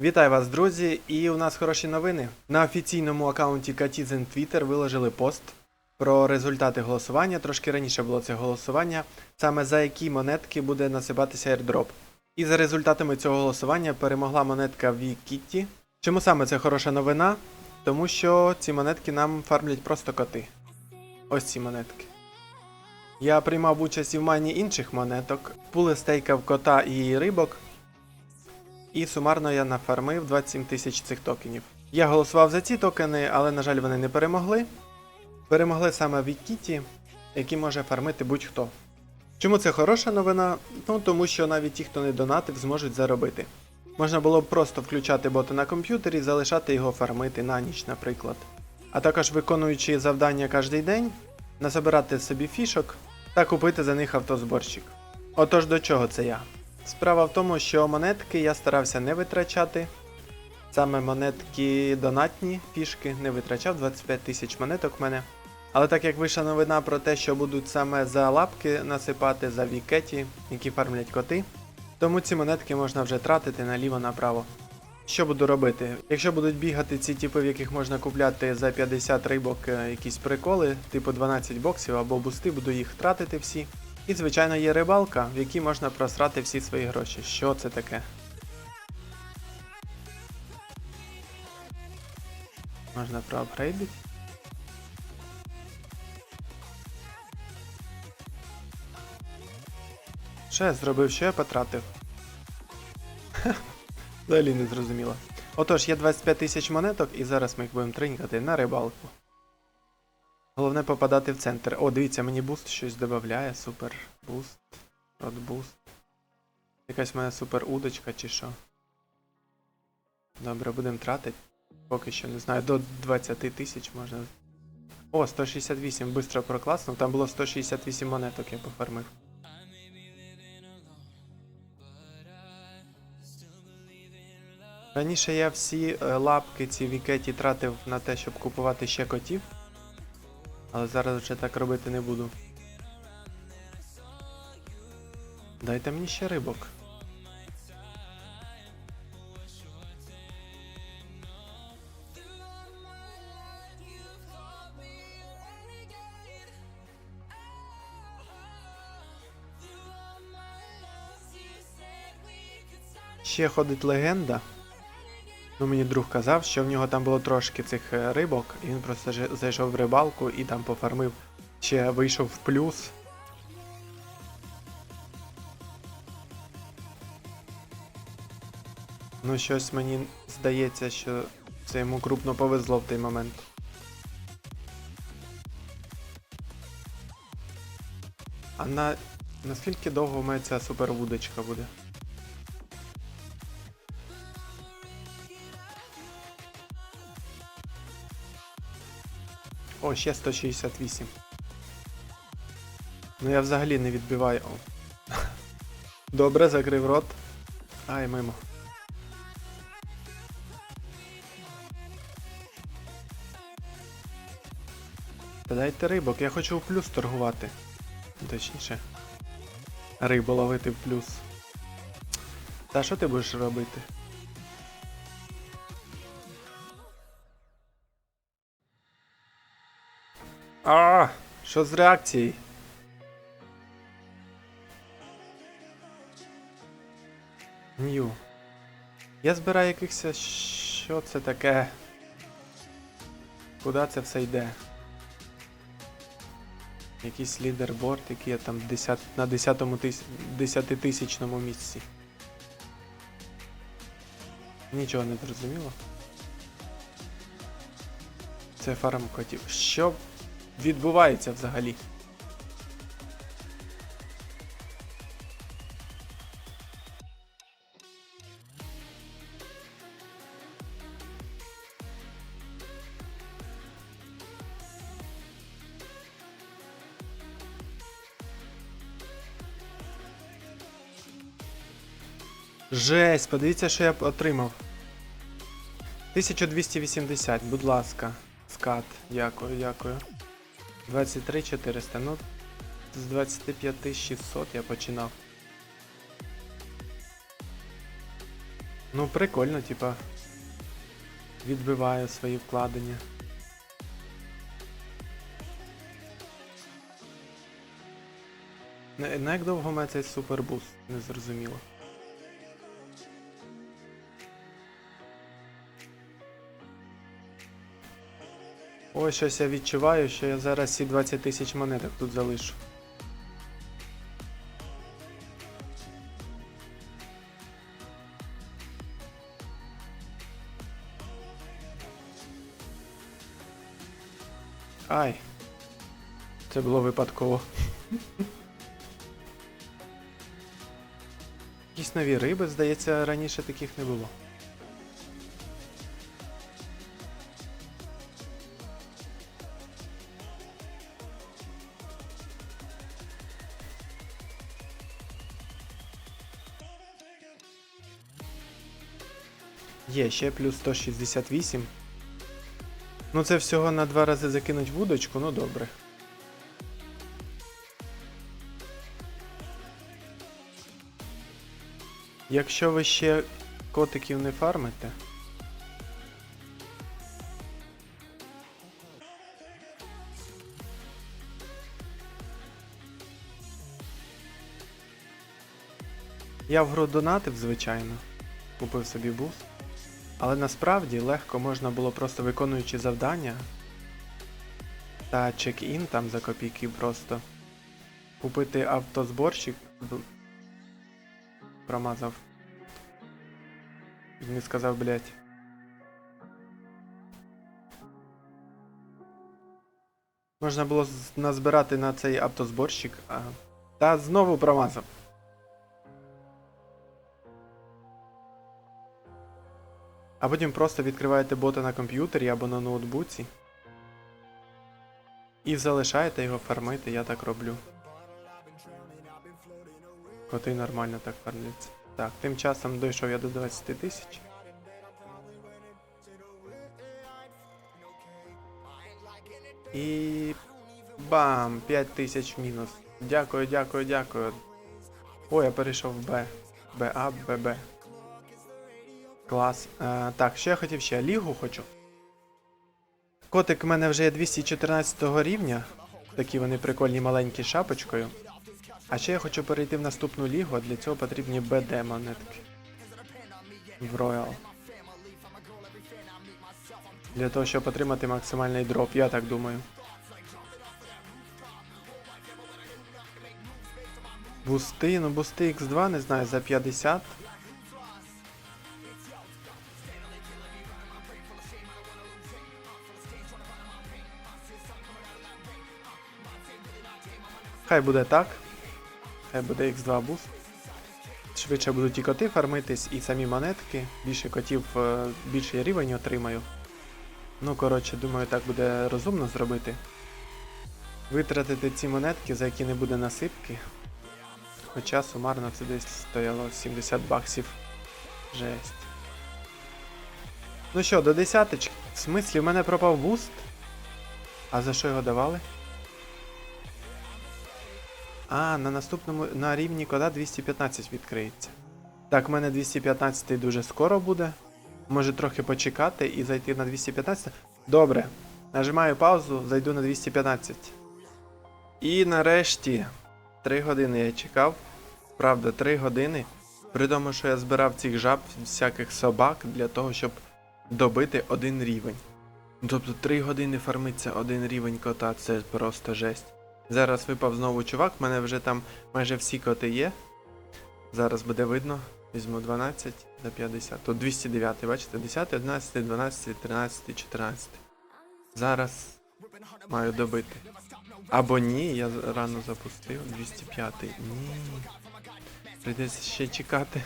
Вітаю вас, друзі! І у нас хороші новини. На офіційному аккаунті Katizen Twitter виложили пост про результати голосування. Трошки раніше було це голосування, саме за які монетки буде насипатися airdrop. І за результатами цього голосування перемогла монетка Вікітті. Чому саме це хороша новина? Тому що ці монетки нам фармлять просто коти. Ось ці монетки. Я приймав участь і в майні інших монеток, пули стейкав кота і рибок. І сумарно я нафармив 27 тисяч цих токенів. Я голосував за ці токени, але, на жаль, вони не перемогли. Перемогли саме Вікіті, який може фармити будь-хто. Чому це хороша новина? Ну тому що навіть ті, хто не донатив, зможуть заробити. Можна було б просто включати бота на комп'ютері і залишати його фармити на ніч, наприклад. А також виконуючи завдання кожен день, насобирати собі фішок та купити за них автозборщик. Отож до чого це я? Справа в тому, що монетки я старався не витрачати. Саме монетки донатні, фішки не витрачав, 25 тисяч монеток в мене. Але так як вийшла новина про те, що будуть саме за лапки насипати за вікеті, які фармлять коти, тому ці монетки можна вже тратити наліво-направо. Що буду робити? Якщо будуть бігати ці типи, в яких можна купляти за 50 рибок е, якісь приколи, типу 12 боксів або бусти, буду їх тратити всі. І, звичайно, є рибалка, в якій можна просрати всі свої гроші. Що це таке? Можна проапгрейдити. Що я зробив, що я потратив? Взагалі не зрозуміло. Отож, є 25 тисяч монеток, і зараз ми їх будемо тринькати на рибалку. Головне попадати в центр. О, дивіться, мені буст щось додає. Супер буст. Рот буст. Якась в мене супер удочка чи що. Добре, будемо тратити. Поки що не знаю, до 20 тисяч можна. О, 168, бистро прокласнув. Там було 168 монеток, я пофармив. Раніше я всі е, лапки ці вікеті тратив на те, щоб купувати ще котів. Але зараз вже так робити не буду. Дайте мені ще рибок. Ще ходить легенда. Ну, мені друг казав, що в нього там було трошки цих е, рибок, і він просто зайшов в рибалку і там пофармив. Ще вийшов в плюс. Ну, щось мені здається, що це йому крупно повезло в той момент. А на наскільки довго у мене ця супервудочка буде? О, ще 168. Ну я взагалі не відбиваю. О. Добре, закрив рот. Ай, мимо. Дайте рибок, я хочу в плюс торгувати. Точніше. Рибу ловити в плюс. Та що ти будеш робити? А, що з реакцією? Нью. Я збираю якихось. Що це таке? Куди це все йде? Якийсь лідерборд, який я там 10, на 10 тис... 10 тисячному місці. Нічого не зрозуміло. Це фарм котів. Що відбувається взагалі? Жесть, подивіться, що я отримав. 1280, будь ласка. Скат, дякую, дякую. 23 400, ну з 25 600 я починав. Ну, прикольно, типа. Відбиваю свої вкладення. На, як довго має цей супербуст? Не Ой, щось я відчуваю, що я зараз ці 20 тисяч монеток тут залишу. Ай. Це було випадково. Якісь нові риби, здається, раніше таких не було. Є, ще плюс 168. Ну це всього на два рази закинуть вудочку, ну добре. Якщо ви ще котиків не фармите. Я в гру донатив, звичайно. Купив собі буст. Але насправді легко можна було просто виконуючи завдання та чек-ін там за копійки просто купити автозборщик. Промазав. Не сказав, блять. Можна було назбирати на цей автозборщик, а... Та знову промазав. А потім просто відкриваєте бота на комп'ютері або на ноутбуці. І залишаєте його фармити, я так роблю. Коти нормально так фармляться. Так, тим часом дійшов я до 20 тисяч. І. Бам! 5 тисяч мінус. Дякую, дякую, дякую. Ой, я перейшов в Б. БА, ББ. Клас. Е, так, що я хотів ще? Лігу хочу. Котик в мене вже є 214 рівня. Такі вони прикольні маленькі шапочкою. А ще я хочу перейти в наступну лігу, а для цього потрібні БД монетки. В Royal. Для того, щоб отримати максимальний дроп, я так думаю. Бусти, ну бусти X2, не знаю, за 50. Хай буде так. Хай буде X2 буст. Швидше будуть і коти фармитись, і самі монетки. Більше котів, е, більший рівень отримаю. Ну, коротше, думаю, так буде розумно зробити. Витратити ці монетки, за які не буде насипки. Хоча сумарно це десь стояло 70 баксів. Жесть. Ну що, до десяточки. В смислі, в мене пропав буст? А за що його давали? А, на наступному на рівні кода 215 відкриється. Так, в мене 215 дуже скоро буде. Може трохи почекати і зайти на 215. Добре. Нажимаю паузу, зайду на 215. І нарешті 3 години я чекав. Правда, 3 години. При тому, що я збирав цих жаб, всяких собак для того, щоб добити один рівень. Тобто 3 години фармиться один рівень кота, це просто жесть. Зараз випав знову чувак, в мене вже там майже всі коти є. Зараз буде видно. Візьму 12 за 50. Тут 209, бачите? 10, 11, 12, 13, 14. Зараз маю добити. Або ні, я рано запустив. 205. Ні. Прийдеться ще чекати.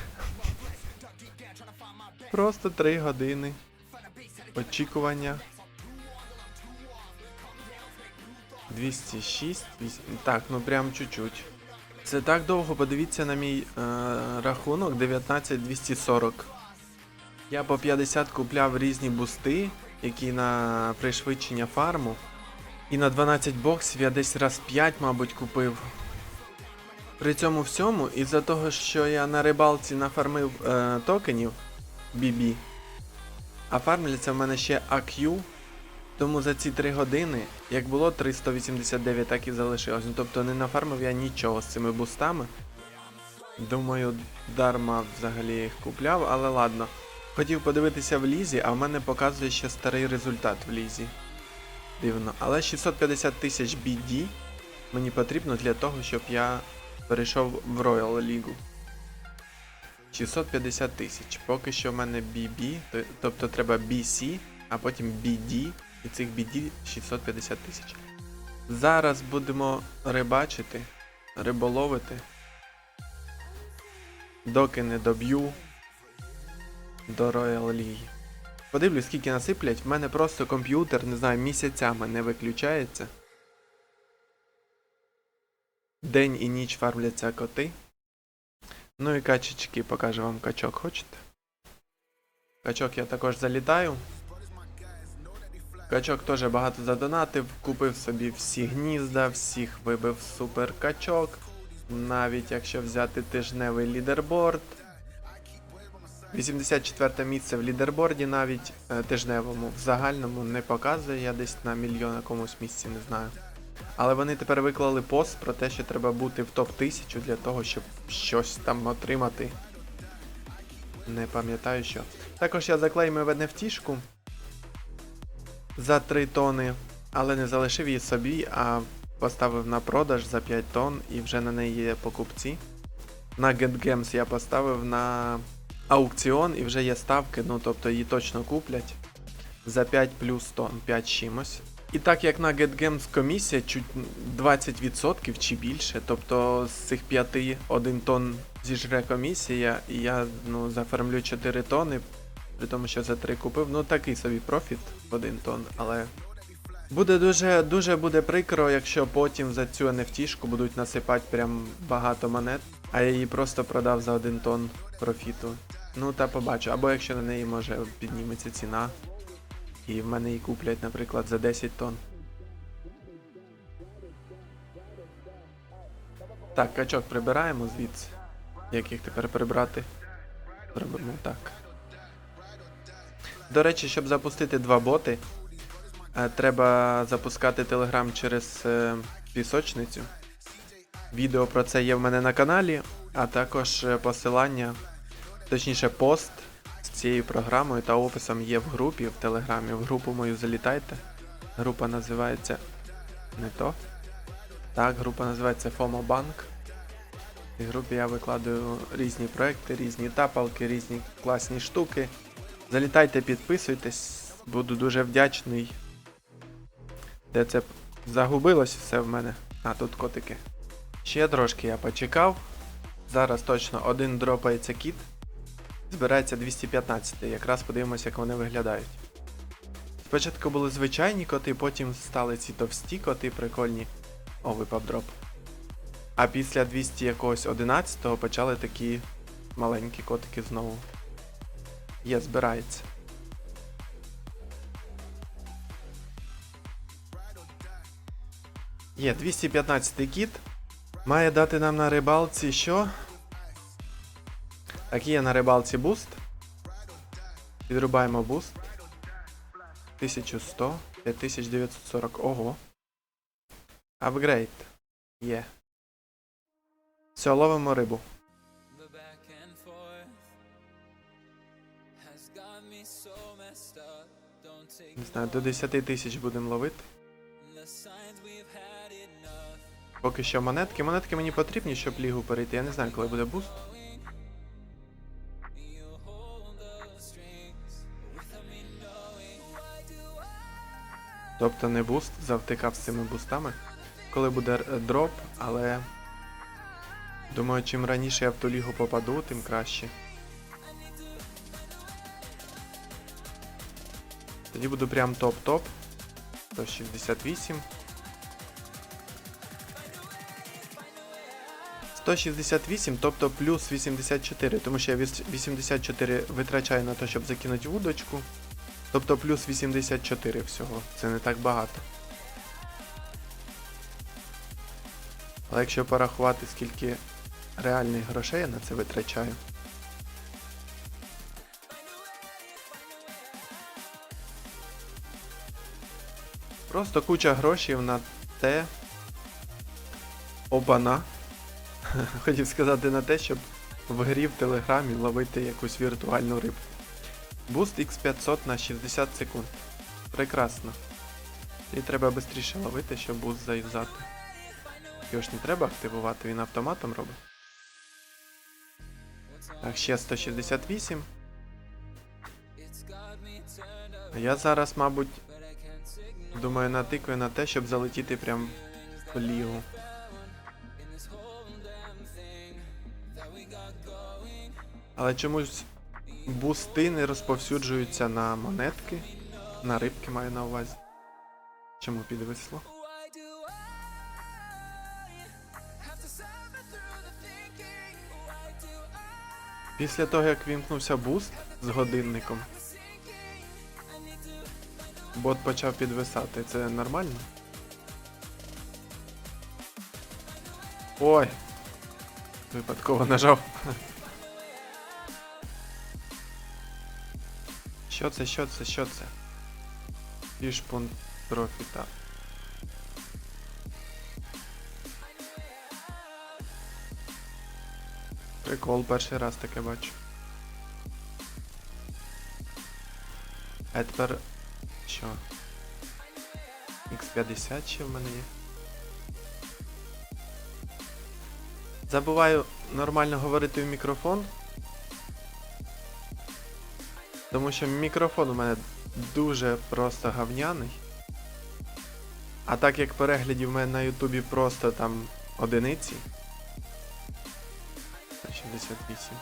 Просто 3 години. Очікування. 206. віс- Так, ну прям чуть-чуть. Це так довго, подивіться на мій е, рахунок 19240. Я по 50 купляв різні бусти, які на пришвидшення фарму. І на 12 боксів я десь раз 5, мабуть, купив. При цьому всьому, із-за того, що я на рибалці нафармив е, токенів, BB. А фармляться в мене ще AQ. Тому за ці 3 години, як було 389, так і залишилось. Ну тобто не нафармив я нічого з цими бустами. Думаю, дарма взагалі їх купляв, але ладно. Хотів подивитися в лізі, а в мене показує ще старий результат в лізі. Дивно. Але 650 тисяч BD мені потрібно для того, щоб я перейшов в Royal League. 650 тисяч. Поки що в мене BB, тобто треба BC, а потім BD, і цих BD 650 тисяч. Зараз будемо рибачити, риболовити. Доки не доб'ю до Royal League. Подивлюсь, скільки насиплять. В мене просто комп'ютер, не знаю, місяцями не виключається. День і ніч фармляться коти. Ну і качечки, покажу вам качок, хочете? Качок я також залітаю. Качок теж багато задонатив, купив собі всі гнізда, всіх вибив супер качок. Навіть якщо взяти тижневий лідерборд. 84 місце в лідерборді навіть е, тижневому. В загальному не показує, я десь на мільйон якомусь місці не знаю. Але вони тепер виклали пост про те, що треба бути в топ-1000 для того, щоб щось там отримати. Не пам'ятаю що. Також я заклеймив NFT-шку за 3 тони, але не залишив її собі, а поставив на продаж за 5 тонн і вже на неї є покупці. На GetGames я поставив на аукціон і вже є ставки, ну тобто її точно куплять за 5 плюс тонн, 5 чимось. І так як на GetGames комісія чуть 20% чи більше, тобто з цих 5 1 тонн зіжре комісія, і я ну, зафармлю 4 тонни, при тому, що за 3 купив, ну такий собі профіт 1 тонн, але буде дуже дуже буде прикро, якщо потім за цю NFT-шку будуть насипати прям багато монет, а я її просто продав за 1 тонн профіту. Ну та побачу. Або якщо на неї може підніметься ціна. І в мене її куплять, наприклад, за 10 тонн. Так, качок прибираємо звідси. Як їх тепер прибрати? Зробимо так. До речі, щоб запустити два боти, е, треба запускати Telegram через е, пісочницю. Відео про це є в мене на каналі, а також е, посилання, точніше, пост з цією програмою та описом є в групі в Телеграмі. В групу мою залітайте. Група називається не то. Так, група називається FOMO Bank. В групі я викладаю різні проекти, різні тапалки, різні класні штуки. Залітайте, підписуйтесь, буду дуже вдячний. Де це загубилось все в мене? А, тут котики. Ще трошки я почекав. Зараз точно один дропається кіт. Збирається 215, якраз подивимося, як вони виглядають. Спочатку були звичайні коти, потім стали ці товсті коти прикольні. О, випав дроп. А після 200 якогось 11 почали такі маленькі котики знову. Є, збирається. Є 215 кіт. Має дати нам на рибалці що? Так, є на рибалці буст. Підрубаємо буст. 1100, 5940. Ого. Апгрейд. Є. Все, ловимо рибу. Не знаю, до 10 тисяч будемо ловити. Поки що монетки. Монетки мені потрібні, щоб лігу перейти. Я не знаю, коли буде буст. Тобто не буст, завтикав з цими бустами. Коли буде дроп, але. Думаю, чим раніше я в ту лігу попаду, тим краще. Тоді буду прям топ-топ. 168. 168, тобто плюс 84, тому що я 84 витрачаю на те, щоб закинути вудочку. Тобто плюс 84 всього. Це не так багато. Але якщо порахувати, скільки реальних грошей я на це витрачаю. Просто куча грошей на те. Обана. Хотів сказати на те, щоб в грі в Телеграмі ловити якусь віртуальну рибку. Буст X500 на 60 секунд. Прекрасно. І треба швидше ловити, щоб буст заюзати. Його ж не треба активувати, він автоматом робить. Так, ще 168. Я зараз, мабуть, думаю, натикаю на те, щоб залетіти прям в лігу. Але чомусь бусти не розповсюджуються на монетки. На рибки маю на увазі. Чому підвисло? Після того, як вімкнувся буст з годинником, бот почав підвисати. Це нормально? Ой! Випадково нажав. Що це, що це, що це? Фішпун трофіта. Прикол, перший раз таке бачу. А тепер що? X50 ще в мене є. Забуваю нормально говорити в мікрофон. Тому що мікрофон у мене дуже просто гавняний. А так як переглядів в мене на Ютубі просто там одиниці. 68.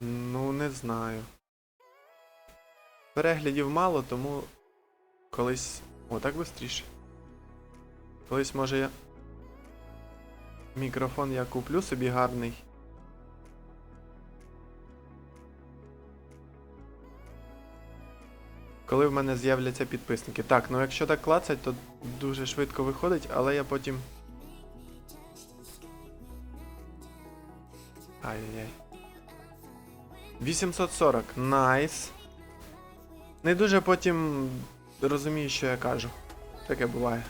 Ну, не знаю. Переглядів мало, тому колись. О, так швидше. Колись може я. Мікрофон я куплю собі гарний. Коли в мене з'являться підписники. Так, ну якщо так клацать, то дуже швидко виходить, але я потім. Ай-яй-яй. 840. Найс. Не дуже потім розумію, що я кажу. Таке буває.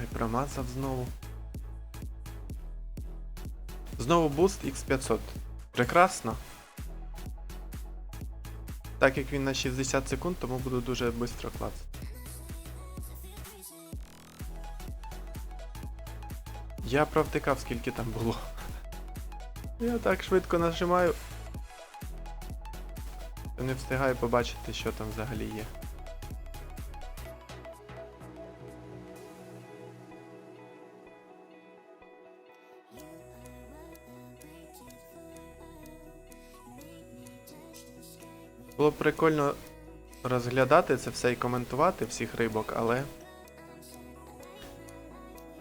Ай, промазав знову. Знову буст X500. Прекрасно. Так як він на 60 секунд, тому буду дуже швидко клацати. Я провтикав, скільки там було. Я так швидко нажимаю. Не встигаю побачити, що там взагалі є. Було б прикольно розглядати це все і коментувати всіх рибок, але.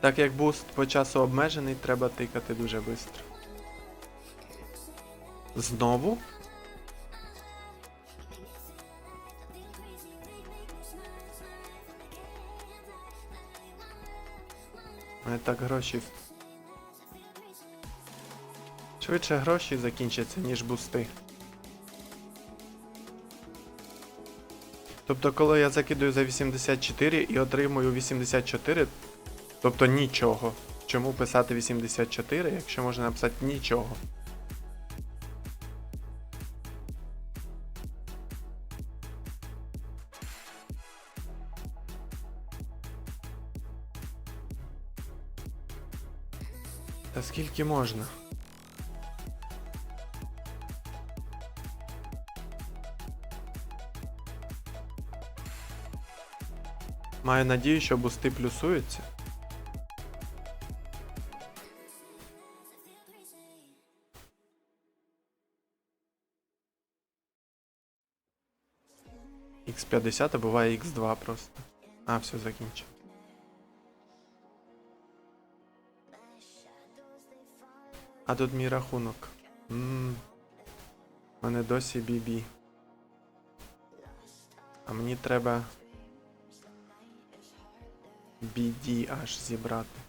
Так як буст по часу обмежений, треба тикати дуже швидко. Знову? Мене так гроші. Швидше гроші закінчаться, ніж бусти. Тобто, коли я закидую за 84 і отримую 84, тобто нічого. Чому писати 84, якщо можна написати нічого? Та скільки можна? Маю надію, що бусти плюсуються. X50, а буває X2 просто. А, все, закінчив. А тут мій рахунок. Ммм. Мене досі BB. А мені треба BD аж зібрати.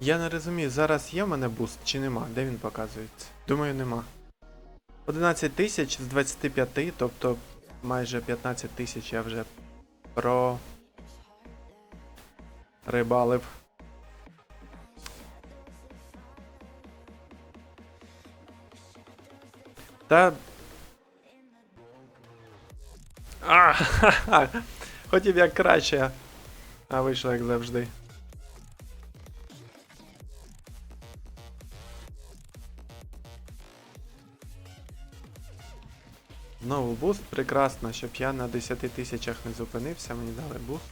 Я не розумію, зараз є в мене буст чи нема? Де він показується? Думаю, нема. 11 тисяч з 25, тобто майже 15 тисяч я вже про рибалив. Та. А, ха-ха. Хотів як краще, а вийшло як завжди. Знову буст, прекрасно, щоб я на 10 тисячах не зупинився, мені дали буст.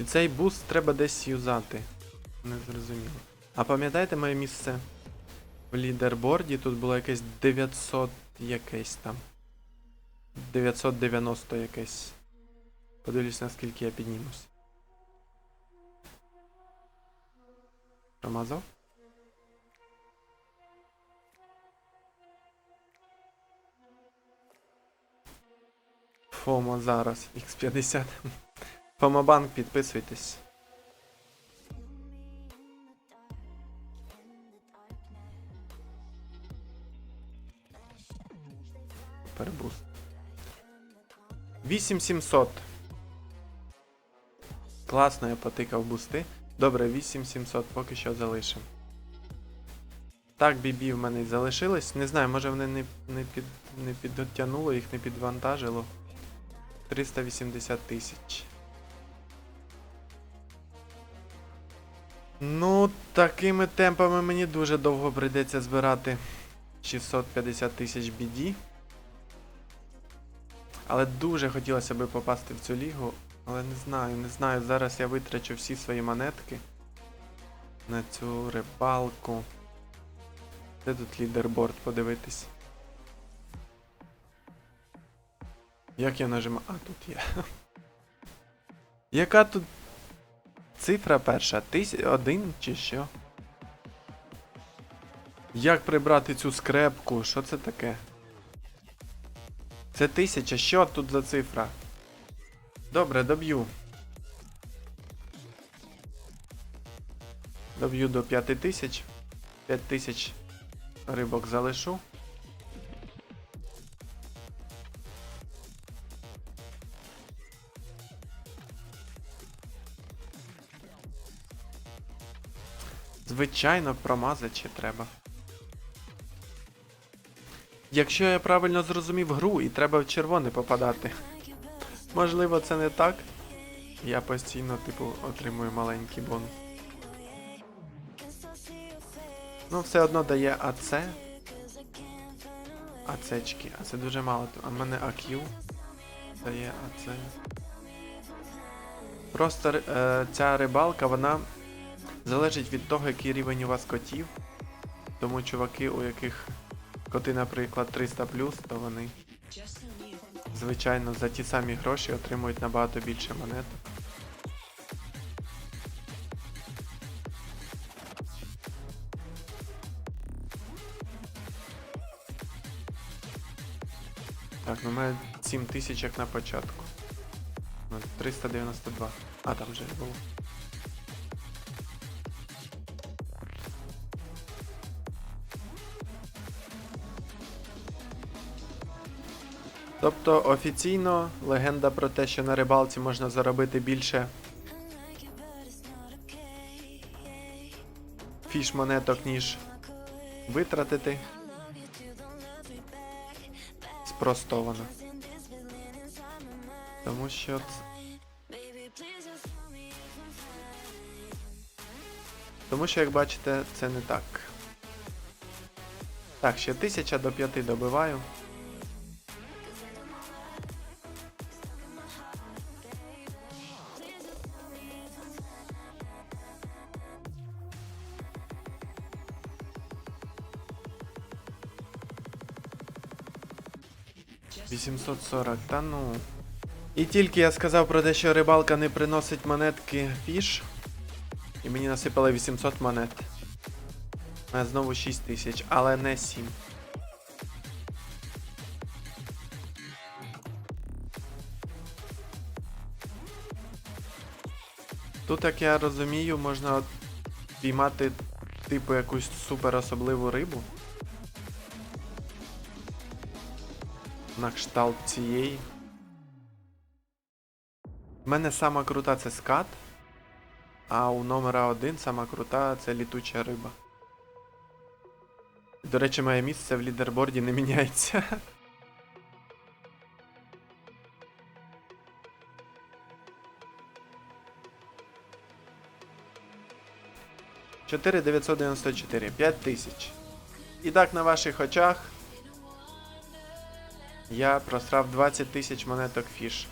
Чи цей буст треба десь юзати? Не зрозуміло. А пам'ятаєте моє місце в лідерборді? Тут було якесь 900 якесь там. 990 якесь. Подивлюсь, наскільки я піднімусь. Промазав? Фомо зараз, X50. Фомобанк, підписуйтесь. Перебуст. 8700. Класно, я потикав бусти. Добре, 8700 поки що залишимо. Так, бібі в мене залишились. Не знаю, може вони не, не, під, не підтягнуло, їх не підвантажило. 380 тисяч. Ну, такими темпами мені дуже довго прийдеться збирати 650 тисяч BD. Але дуже хотілося би попасти в цю лігу. Але не знаю, не знаю. Зараз я витрачу всі свої монетки на цю рибалку. Де тут лідерборд подивитись? Як я нажимаю. А, тут є. Яка тут цифра перша? Тись... Один чи що? Як прибрати цю скрепку? Що це таке? Це тисяча, що тут за цифра? Добре, доб'ю. Доб'ю до 5000. 5000 рибок залишу. Звичайно, промазати ще треба. Якщо я правильно зрозумів гру і треба в червоне попадати. Можливо, це не так. Я постійно, типу, отримую маленький бонус. Ну, все одно дає АЦ. АЦчки. А це дуже мало. А в мене АК дає АЦ. Просто е, ця рибалка, вона залежить від того, який рівень у вас котів. Тому чуваки, у яких коти, наприклад, 300 то вони звичайно за ті самі гроші отримують набагато більше монет. Так, ну у мене 7 тисяч як на початку. Ну, 392. А, там вже було. Тобто офіційно легенда про те, що на рибалці можна заробити більше фіш монеток, ніж витратити. Спростовано. Тому що Тому що, як бачите, це не так. Так, ще 1000 до 5 добиваю. 840, та ну. І тільки я сказав про те, що рибалка не приносить монетки фіш. І мені насипали 800 монет. Мене знову 6 тисяч, але не 7. Тут, як я розумію, можна піймати типу якусь супер особливу рибу. На кшталт цієї. У мене сама крута це скат, а у номера один сама крута це літуча риба. До речі, моє місце в лідерборді не міняється. Чотири 994, 5 тисяч. І так на ваших очах я просрав 20 тисяч монеток фіш.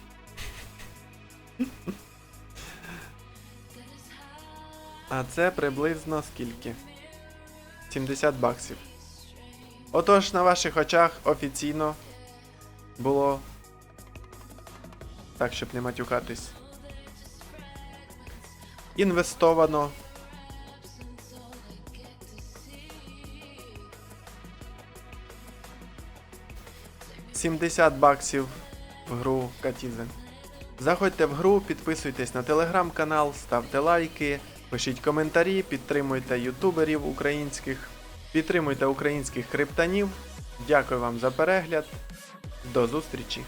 А це приблизно скільки? 70 баксів. Отож, на ваших очах офіційно було. Так, щоб не матюкатись. Інвестовано. «70 баксів в гру Катізен. Заходьте в гру, підписуйтесь на телеграм-канал, ставте лайки, пишіть коментарі, підтримуйте ютуберів українських, підтримуйте українських криптанів. Дякую вам за перегляд. До зустрічі!